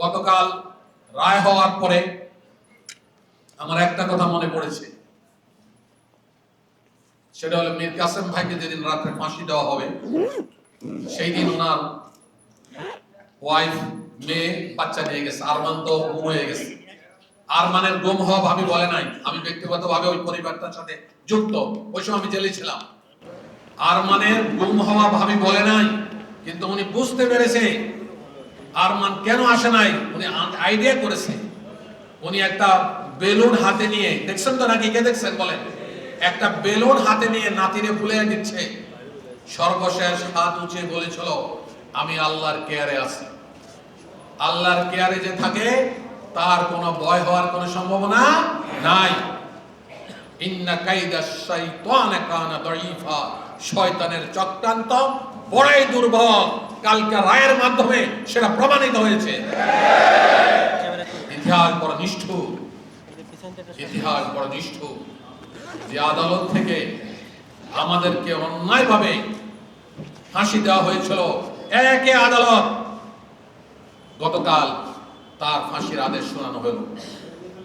গতকাল রায় হওয়ার পরে আমার একটা কথা মনে পড়েছে। সেটা হলো মীর কাসেম ভাইকে যেদিন রাত্রে ফাঁসি দেওয়া হবে সেই দিন ওনার ওয়াইফ মেয়ে, বাচ্চা নিয়ে গেছে। আরমান তো গুম হয়ে গেছে। আরমানের গুম হওয়া ভাবি বলে নাই। আমি ব্যক্তিগতভাবে ওই পরিবারটার সাথে যুক্ত। ওই সময় আমি জেলে ছিলাম। আরমানের গুম হওয়া ভাবি বলে নাই, কিন্তু উনি বুঝতে পেরেছে আরমান কেন আসে নাই? উনি আইডিয়া করেছে। উনি একটা বেলুন হাতে নিয়ে, দেখছেন তো নাকি? কে দেখছেন? বলেন। একটা বেলুন হাতে নিয়ে নাতিরে ফুলে দিচ্ছে। সর্বশেষ হাত উঁচে বলেছিল আমি আল্লাহর কেয়ারে আছি। আল্লাহর কেয়ারে যে থাকে, তার কোনো ভয় হওয়ার কোনো সম্ভাবনা নাই। ইন্না কাইদা শাইতান কানা দাঈফা। শয়তানের চক্রান্ত বড়ই দুর্বল। কালকে রায়ের মাধ্যমে সেটা প্রমাণিত হয়েছে। ইতিহাস বড় নিষ্ঠুর। ইতিহাস বড় নিষ্ঠুর। যে আদালত থেকে আমাদেরকে অন্যায়ভাবে ফাঁসি দেওয়া হয়েছিল, একে আদালত গতকাল তার ফাঁসির আদেশ শোনানো হলো।